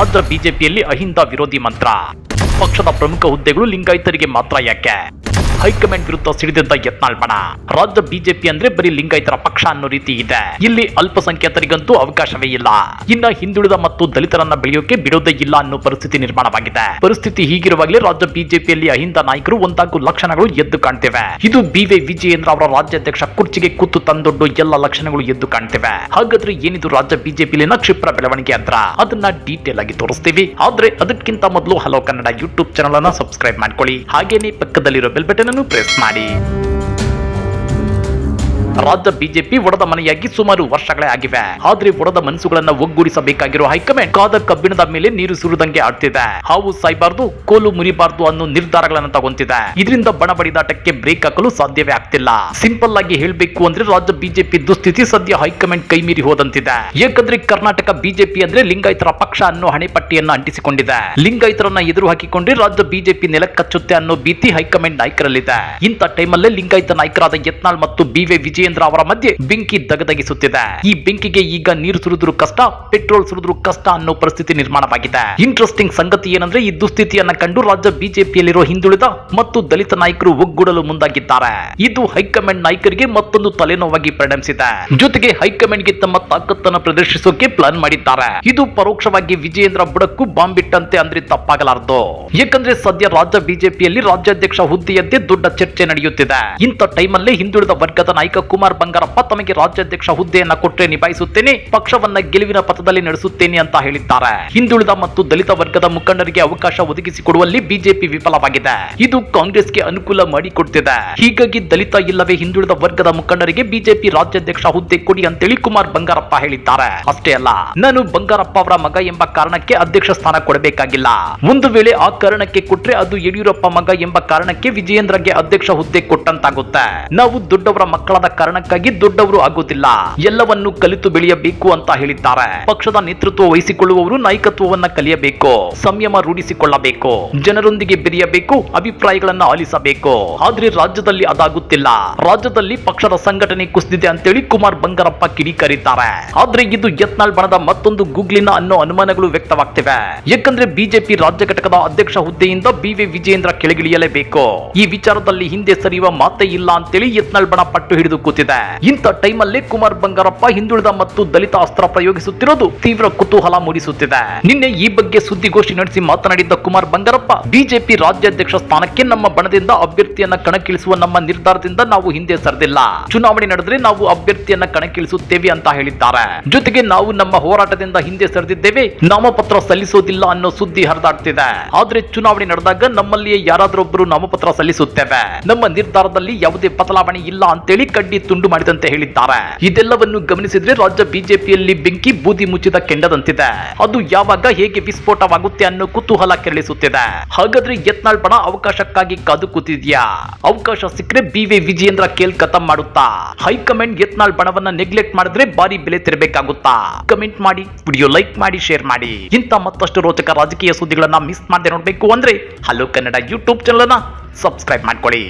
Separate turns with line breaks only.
ರಾಜ್ಯ ಬಿಜೆಪಿಯಲ್ಲಿ ಅಹಿಂದ ವಿರೋಧಿ ಮಂತ್ರ. ಪಕ್ಷದ ಪ್ರಮುಖ ಹುದ್ದೆಗಳು ಲಿಂಗಾಯತರಿಗೆ ಮಾತ್ರ ಯಾಕೆ? ಹೈಕಮಾಂಡ್ ವಿರುದ್ಧ ಸಿಡಿದಿದ್ದ ಯತ್ನಾಳ್ ರಾಜ್ಯ ಬಿಜೆಪಿ ಅಂದ್ರೆ ಬರೀ ಲಿಂಗಾಯತರ ಪಕ್ಷ ಅನ್ನೋ ರೀತಿ ಇದೆ. ಇಲ್ಲಿ ಅಲ್ಪಸಂಖ್ಯಾತರಿಗಂತೂ ಅವಕಾಶವೇ ಇಲ್ಲ. ಇನ್ನ ಹಿಂದುಳಿದ ಮತ್ತು ದಲಿತರನ್ನ ಬೆಳೆಯೋಕೆ ಬಿಡೋದೇ ಇಲ್ಲ ಅನ್ನೋ ಪರಿಸ್ಥಿತಿ ನಿರ್ಮಾಣವಾಗಿದೆ. ಪರಿಸ್ಥಿತಿ ಹೀಗಿರುವಾಗಲೇ ರಾಜ್ಯ ಬಿಜೆಪಿಯಲ್ಲಿ ಅಹಿಂದ ನಾಯಕರು ಒಂದಾಗು ಲಕ್ಷಣಗಳು ಎದ್ದು ಕಾಣ್ತಿವೆ. ಇದು ಬಿ ವೈ ವಿಜಯೇಂದ್ರ ಅವರ ರಾಜ್ಯಾಧ್ಯಕ್ಷ ಕುರ್ಚಿಗೆ ಕೂತು ತಂದೊಡ್ಡು ಎಲ್ಲ ಲಕ್ಷಣಗಳು ಎದ್ದು ಕಾಣ್ತಿವೆ. ಹಾಗಾದ್ರೆ ಏನಿದು ರಾಜ್ಯ ಬಿಜೆಪಿಯಲ್ಲಿನ ಕ್ಷಿಪ್ರ ಬೆಳವಣಿಗೆ ಅಂತ ಅದನ್ನ ಡೀಟೇಲ್ ಆಗಿ ತೋರಿಸ್ತೀವಿ. ಆದ್ರೆ ಅದಕ್ಕಿಂತ ಮೊದಲು ಹಲೋ ಕನ್ನಡ ಯೂಟ್ಯೂಬ್ ಚಾನಲ್ ಅನ್ನ ಸಬ್ಸ್ಕ್ರೈಬ್ ಮಾಡ್ಕೊಳ್ಳಿ. ಹಾಗೇನೆ ಪಕ್ಕದಲ್ಲಿರೋ ಬೆಲ್ ಬಟನ್ ಅನ್ನು ಪ್ರೆಸ್ ಮಾಡಿ. ರಾಜ್ಯ ಬಿಜೆಪಿ ಒಡೆದ ಮನೆಯಾಗಿ ಸುಮಾರು ವರ್ಷಗಳೇ ಆಗಿವೆ. ಆದ್ರೆ ಒಡೆದ ಮನಸ್ಸುಗಳನ್ನ ಒಗ್ಗೂಡಿಸಬೇಕಾಗಿರುವ ಹೈಕಮಾಂಡ್ ಕಾದ ಕಬ್ಬಿಣದ ಮೇಲೆ ನೀರು ಸುರಿದಂಗೆ ಆಡ್ತಿದೆ. ಹಾವು ಸಾಯ್ಬಾರ್ದು, ಕೋಲು ಮುರಿಬಾರ್ದು ಅನ್ನೋ ನಿರ್ಧಾರಗಳನ್ನ ತಗೊಂತಿದೆ. ಇದರಿಂದ ಬಣ ಬಡಿದಾಟಕ್ಕೆ ಬ್ರೇಕ್ ಹಾಕಲು ಸಾಧ್ಯವೇ ಆಗ್ತಿಲ್ಲ. ಸಿಂಪಲ್ ಆಗಿ ಹೇಳಬೇಕು ಅಂದ್ರೆ ರಾಜ್ಯ ಬಿಜೆಪಿ ದುಸ್ಥಿತಿ ಸದ್ಯ ಹೈಕಮಾಂಡ್ ಕೈಮೀರಿ ಹೋದಂತಿದೆ. ಏಕೆಂದ್ರೆ ಕರ್ನಾಟಕ ಬಿಜೆಪಿ ಅಂದ್ರೆ ಲಿಂಗಾಯತರ ಪಕ್ಷ ಅನ್ನೋ ಹಣೆಪಟ್ಟಿಯನ್ನ ಅಂಟಿಸಿಕೊಂಡಿದೆ. ಲಿಂಗಾಯತರನ್ನ ಎದುರು ಹಾಕಿಕೊಂಡ್ರೆ ರಾಜ್ಯ ಬಿಜೆಪಿ ನೆಲಕ್ಕಚ್ಚುತ್ತೆ ಅನ್ನೋ ಭೀತಿ ಹೈಕಮಾಂಡ್ ನಾಯಕರಲ್ಲಿದೆ. ಇಂಥ ಟೈಮಲ್ಲೇ ಲಿಂಗಾಯತ ನಾಯಕರಾದ ಯತ್ನಾಳ್ ಮತ್ತು ಬಿ ವೈ ವಿಜಯೇಂದ್ರ ಅವರ ಮಧ್ಯೆ ಬೆಂಕಿ ದಗದಗಿಸುತ್ತಿದೆ ಈ ಬೆಂಕಿಗೆ ಈಗ ನೀರು ಸುರಿದ್ರು ಕಷ್ಟ, ಪೆಟ್ರೋಲ್ ಸುರಿದ್ರು ಕಷ್ಟ ಅನ್ನೋ ಪರಿಸ್ಥಿತಿ ನಿರ್ಮಾಣವಾಗಿದೆ. ಇಂಟ್ರೆಸ್ಟಿಂಗ್ ಸಂಗತಿ ಏನಂದ್ರೆ ಈ ದುಸ್ಥಿತಿಯನ್ನ ಕಂಡು ರಾಜ್ಯ ಬಿಜೆಪಿಯಲ್ಲಿರೋ ಹಿಂದುಳಿದ ಮತ್ತು ದಲಿತ ನಾಯಕರು ಒಗ್ಗೂಡಲು ಮುಂದಾಗಿದ್ದಾರೆ. ಇದು ಹೈಕಮಾಂಡ್ ನಾಯಕರಿಗೆ ಮತ್ತೊಂದು ತಲೆನೋವಾಗಿ ಪರಿಣಮಿಸಿದೆ. ಜೊತೆಗೆ ಹೈಕಮಾಂಡ್ಗೆ ತಮ್ಮ ತಾಕತ್ತನ್ನು ಪ್ರದರ್ಶಿಸೋಕೆ ಪ್ಲಾನ್ ಮಾಡಿದ್ದಾರೆ. ಇದು ಪರೋಕ್ಷವಾಗಿ ವಿಜಯೇಂದ್ರ ಬುಡಕ್ಕೂ ಬಾಂಬ್ ಬಿಟ್ಟಂತೆ ಅಂದ್ರೆ ತಪ್ಪಾಗಲಾರದು. ಯಾಕಂದ್ರೆ ಸದ್ಯ ರಾಜ್ಯ ಬಿಜೆಪಿಯಲ್ಲಿ ರಾಜ್ಯಾಧ್ಯಕ್ಷ ಹುದ್ದೆಯಂತೆ ದೊಡ್ಡ ಚರ್ಚೆ ನಡೆಯುತ್ತಿದೆ. ಇಂಥ ಟೈಮಲ್ಲೇ ಹಿಂದುಳಿದ ವರ್ಗದ ನಾಯಕ ಕುಮಾರ್ ಬಂಗಾರಪ್ಪ ತಮಗೆ ರಾಜ್ಯಾಧ್ಯಕ್ಷ ಹುದ್ದೆಯನ್ನ ಕೊಟ್ಟರೆ ನಿಭಾಯಿಸುತ್ತೇನೆ, ಪಕ್ಷವನ್ನ ಗೆಲುವಿನ ಪಥದಲ್ಲಿ ನಡೆಸುತ್ತೇನೆ ಅಂತ ಹೇಳಿದ್ದಾರೆ. ಹಿಂದುಳಿದ ಮತ್ತು ದಲಿತ ವರ್ಗದ ಮುಖಂಡರಿಗೆ ಅವಕಾಶ ಒದಗಿಸಿಕೊಡುವಲ್ಲಿ ಬಿಜೆಪಿ ವಿಫಲವಾಗಿದೆ. ಇದು ಕಾಂಗ್ರೆಸ್ಗೆ ಅನುಕೂಲ ಮಾಡಿಕೊಡ್ತಿದೆ. ಹೀಗಾಗಿ ದಲಿತ ಇಲ್ಲವೇ ಹಿಂದುಳಿದ ವರ್ಗದ ಮುಖಂಡರಿಗೆ ಬಿಜೆಪಿ ರಾಜ್ಯಾಧ್ಯಕ್ಷ ಹುದ್ದೆ ಕೊಡಿ ಅಂತೇಳಿ ಕುಮಾರ್ ಬಂಗಾರಪ್ಪ ಹೇಳಿದ್ದಾರೆ. ಅಷ್ಟೇ ಅಲ್ಲ, ನಾನು ಬಂಗಾರಪ್ಪ ಅವರ ಮಗ ಎಂಬ ಕಾರಣಕ್ಕೆ ಅಧ್ಯಕ್ಷ ಸ್ಥಾನ ಕೊಡಬೇಕಾಗಿಲ್ಲ. ಒಂದು ವೇಳೆ ಆ ಕಾರಣಕ್ಕೆ ಕೊಟ್ರೆ ಅದು ಯಡಿಯೂರಪ್ಪ ಮಗ ಎಂಬ ಕಾರಣಕ್ಕೆ ವಿಜಯೇಂದ್ರಗೆ ಅಧ್ಯಕ್ಷ ಹುದ್ದೆ ಕೊಟ್ಟಂತಾಗುತ್ತೆ. ನಾವು ದೊಡ್ಡವರ ಮಕ್ಕಳಾದ ಕಾರಣಕ್ಕಾಗಿ ದೊಡ್ಡವರು ಆಗುತ್ತಿಲ್ಲ ಎಲ್ಲವನ್ನು ಕಲಿತು ಬೆಳೆಯಬೇಕು ಅಂತ ಹೇಳಿದ್ದಾರೆ. ಪಕ್ಷದ ನೇತೃತ್ವ ವಹಿಸಿಕೊಳ್ಳುವವರು ನಾಯಕತ್ವವನ್ನ ಕಲಿಯಬೇಕು, ಸಂಯಮ ರೂಢಿಸಿಕೊಳ್ಳಬೇಕು, ಜನರೊಂದಿಗೆ ಬೆರೆಯಬೇಕು, ಅಭಿಪ್ರಾಯಗಳನ್ನ ಆಲಿಸಬೇಕು. ಆದ್ರೆ ರಾಜ್ಯದಲ್ಲಿ ಅದಾಗುತ್ತಿಲ್ಲ. ರಾಜ್ಯದಲ್ಲಿ ಪಕ್ಷದ ಸಂಘಟನೆ ಕುಸಿದಿದೆ ಅಂತೇಳಿ ಕುಮಾರ್ ಬಂಗಾರಪ್ಪ ಕಿಡಿಕಾರಿದ್ದಾರೆ. ಆದ್ರೆ ಇದು ಯತ್ನಾಳ್ ಬಣದ ಮತ್ತೊಂದು ಗೂಗ್ಲಿನ ಅನ್ನೋ ಅನುಮಾನಗಳು ವ್ಯಕ್ತವಾಗ್ತಿವೆ. ಯಾಕಂದ್ರೆ ಬಿಜೆಪಿ ರಾಜ್ಯ ಘಟಕದ ಅಧ್ಯಕ್ಷ ಹುದ್ದೆಯಿಂದ ಬಿವಿ ವಿಜಯೇಂದ್ರ ಕೆಳಗಿಳಿಯಲೇಬೇಕು. ಈ ವಿಚಾರದಲ್ಲಿ ಹಿಂದೆ ಸರಿಯುವ ಮಾತೇ ಇಲ್ಲ ಅಂತೇಳಿ ಯತ್ನಾಳ್ ಬಣ ಪಟ್ಟು ಹಿಡಿದು ಕೂತಿದೆ ಇಂಥ ಟೈಮಲ್ಲಿ ಕುಮಾರ್ ಬಂಗಾರಪ್ಪ ಹಿಂದುಳಿದ ಮತ್ತು ದಲಿತ ಅಸ್ತ್ರ ಪ್ರಯೋಗಿಸುತ್ತಿರೋದು ತೀವ್ರ ಕುತೂಹಲ ಮೂಡಿಸುತ್ತಿದೆ. ನಿನ್ನೆ ಈ ಬಗ್ಗೆ ಸುದ್ದಿಗೋಷ್ಠಿ ನಡೆಸಿ ಮಾತನಾಡಿದ್ದ ಕುಮಾರ್ ಬಂಗಾರಪ್ಪ, ಬಿಜೆಪಿ ರಾಜ್ಯಾಧ್ಯಕ್ಷ ಸ್ಥಾನಕ್ಕೆ ನಮ್ಮ ಬಣದಿಂದ ಅಭ್ಯರ್ಥಿಯನ್ನ ಕಣಕ್ಕಿಳಿಸುವ ನಮ್ಮ ನಿರ್ಧಾರದಿಂದ ನಾವು ಹಿಂದೆ ಸರಿದಿಲ್ಲ. ಚುನಾವಣೆ ನಡೆದ್ರೆ ನಾವು ಅಭ್ಯರ್ಥಿಯನ್ನ ಕಣಕ್ಕಿಳಿಸುತ್ತೇವೆ ಅಂತ ಹೇಳಿದ್ದಾರೆ. ಜೊತೆಗೆ ನಾವು ನಮ್ಮ ಹೋರಾಟದಿಂದ ಹಿಂದೆ ಸರಿದಿದ್ದೇವೆ, ನಾಮಪತ್ರ ಸಲ್ಲಿಸೋದಿಲ್ಲ ಅನ್ನೋ ಸುದ್ದಿ ಹರಿದಾಡ್ತಿದೆ. ಆದ್ರೆ ಚುನಾವಣೆ ನಡೆದಾಗ ನಮ್ಮಲ್ಲಿಯೇ ಯಾರಾದ್ರೊಬ್ಬರು ನಾಮಪತ್ರ ಸಲ್ಲಿಸುತ್ತೇವೆ. ನಮ್ಮ ನಿರ್ಧಾರದಲ್ಲಿ ಯಾವುದೇ ಬದಲಾವಣೆ ಇಲ್ಲ ಅಂತೇಳಿ ಕಡ್ಡಿ ತುಂಡು ಮಾಡಿದಂತೆ ಹೇಳಿದ್ದಾರೆ ಇದೆಲ್ಲವನ್ನು ಗಮನಿಸಿದ್ರೆ ರಾಜ್ಯ ಬಿಜೆಪಿಯಲ್ಲಿ ಬೆಂಕಿ ಬೂದಿ ಮುಚ್ಚಿದ ಕೆಂಡದಂತಿದೆ. ಅದು ಯಾವಾಗ ಹೇಗೆ ವಿಸ್ಫೋಟವಾಗುತ್ತೆ ಅನ್ನೋ ಕುತೂಹಲ ಕೆರಳಿಸುತ್ತಿದೆ. ಹಾಗಾದ್ರೆ ಯತ್ನಾಳ್ ಬಣ ಅವಕಾಶಕ್ಕಾಗಿ ಕಾದು ಕೂತಿದ್ಯಾ? ಅವಕಾಶ ಸಿಕ್ಕರೆ ಬಿ ವಿ ವಿಜಯೇಂದ್ರ ಕೇಲ್ ಕಥಂ ಮಾಡುತ್ತಾ? ಹೈಕಮಾಂಡ್ ಯತ್ನಾಳ್ ಬಣವನ್ನ ನೆಗ್ಲೆಕ್ಟ್ ಮಾಡಿದ್ರೆ ಬಾರಿ ಬೆಲೆ ತಿರಬೇಕಾಗುತ್ತಾ? ಕಮೆಂಟ್ ಮಾಡಿ, ವಿಡಿಯೋ ಲೈಕ್ ಮಾಡಿ, ಶೇರ್ ಮಾಡಿ. ಇಂಥ ಮತ್ತಷ್ಟು ರೋಚಕ ರಾಜಕೀಯ ಸುದ್ದಿಗಳನ್ನ ಮಿಸ್ ಮಾಡದೆ ನೋಡಬೇಕು ಅಂದ್ರೆ hello Kannada YouTube channel subscribe ಮಾಡ್ಕೊಳ್ಳಿ.